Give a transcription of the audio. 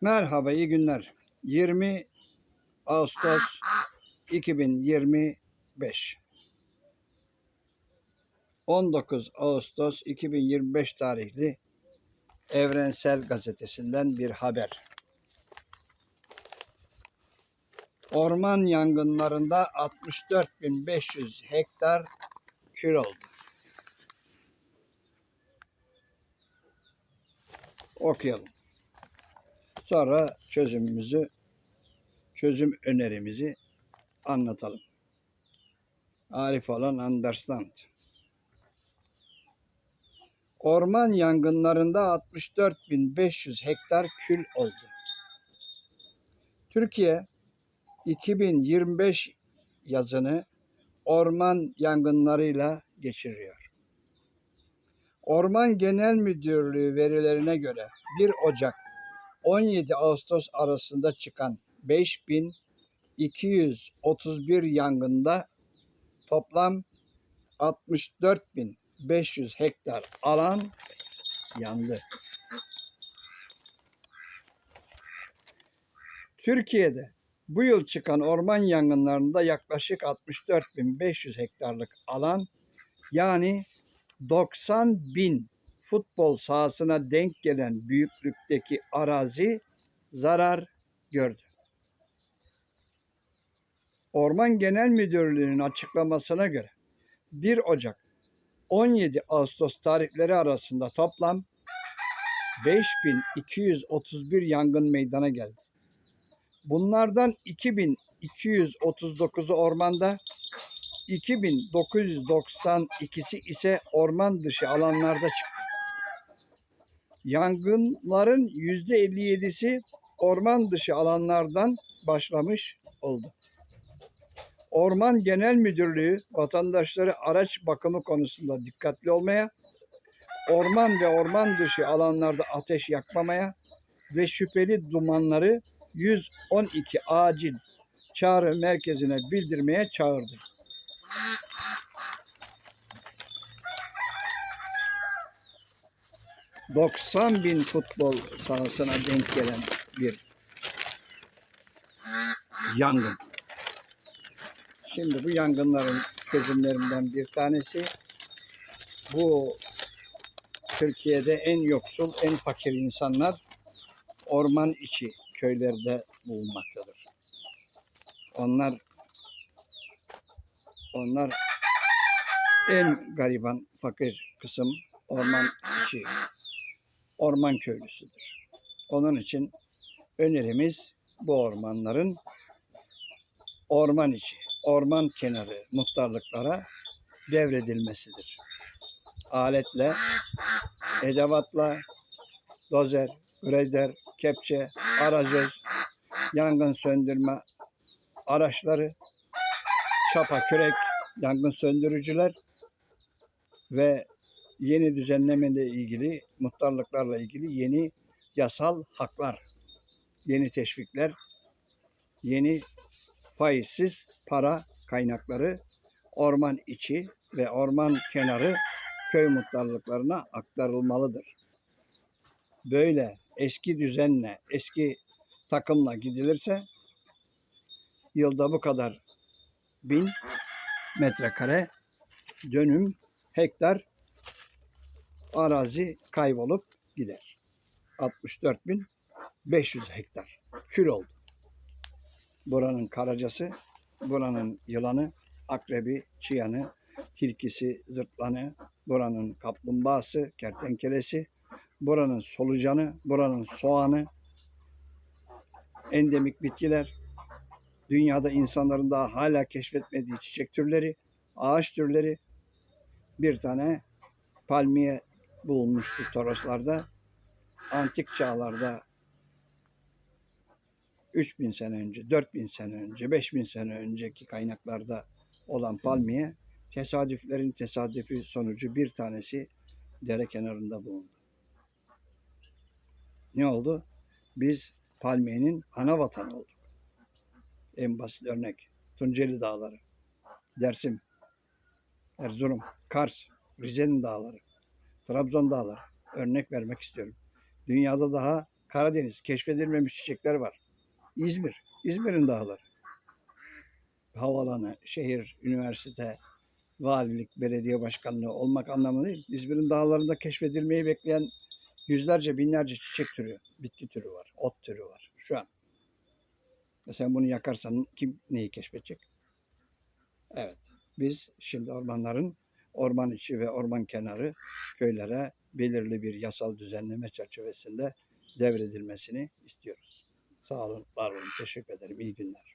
Merhaba, iyi günler. 20 Ağustos 2025. 19 Ağustos 2025 tarihli Evrensel Gazetesi'nden bir haber. Orman yangınlarında 64.500 hektar kül oldu. Okuyalım. Sonra çözümümüzü, çözüm önerimizi anlatalım. Arif olan understand. Orman yangınlarında 64.500 hektar kül oldu. Türkiye 2025 yazını orman yangınlarıyla geçiriyor. Orman Genel Müdürlüğü verilerine göre 1 Ocak 17 Ağustos arasında çıkan 5231 yangında toplam 64.500 hektar alan yandı. Türkiye'de bu yıl çıkan orman yangınlarında yaklaşık 64.500 hektarlık alan yani 90 bin futbol sahasına denk gelen büyüklükteki arazi zarar gördü. Orman Genel Müdürlüğü'nün açıklamasına göre 1 Ocak 17 Ağustos tarihleri arasında toplam 5231 yangın meydana geldi. Bunlardan 2239'u ormanda, 2992'si ise orman dışı alanlarda çıktı. Yangınların %57'si orman dışı alanlardan başlamış oldu. Orman Genel Müdürlüğü vatandaşları araç bakımı konusunda dikkatli olmaya, orman ve orman dışı alanlarda ateş yakmamaya ve şüpheli dumanları 112 acil çağrı merkezine bildirmeye çağırdı. ...90 bin futbol sahasına denk gelen bir yangın. Şimdi bu yangınların çözümlerinden bir tanesi... ...bu Türkiye'de en yoksul, en fakir insanlar... ...orman içi köylerde bulunmaktadır. Onlar onlar en gariban, fakir kısım orman içi, orman köylüsüdür. Onun için önerimiz bu ormanların orman içi, orman kenarı muhtarlıklara devredilmesidir. Aletle, edevatla, dozer, grader, kepçe, arazöz, yangın söndürme araçları, çapa, kürek, yangın söndürücüler ve yeni düzenlemeyle ilgili, muhtarlıklarla ilgili yeni yasal haklar, yeni teşvikler, yeni faizsiz para kaynakları orman içi ve orman kenarı köy muhtarlıklarına aktarılmalıdır. Böyle eski düzenle, eski takımla gidilirse yılda bu kadar bin metrekare dönüm hektar arazi kaybolup gider. 64.500 hektar kül oldu. Buranın karacası, buranın yılanı, akrebi, çıyanı, tilkisi, zırtlanı, buranın kaplumbağası, kertenkelesi, buranın solucanı, buranın soğanı, endemik bitkiler, dünyada insanların daha hala keşfetmediği çiçek türleri, ağaç türleri, bir tane palmiye bulunmuştu Toroslarda. Antik çağlarda 3000 sene önce, 4000 sene önce, 5000 sene önceki kaynaklarda olan palmiye tesadüflerin tesadüfi sonucu bir tanesi dere kenarında bulundu. Ne oldu? Biz palmiyenin ana vatanı olduk. En basit örnek Tunceli Dağları, Dersim, Erzurum, Kars, Rize'nin dağları, Trabzon dağları örnek vermek istiyorum. Dünyada daha Karadeniz keşfedilmemiş çiçekler var. İzmir, İzmir'in dağları. Havalanı, şehir, üniversite, valilik, belediye başkanlığı olmak anlamı değil. İzmir'in dağlarında keşfedilmeyi bekleyen yüzlerce, binlerce çiçek türü, bitki türü var, ot türü var şu an. E sen bunu yakarsan kim neyi keşfedecek? Evet. Biz şimdi ormanların orman içi ve orman kenarı köylere belirli bir yasal düzenleme çerçevesinde devredilmesini istiyoruz. Sağ olun, var olun. Teşekkür ederim. İyi günler.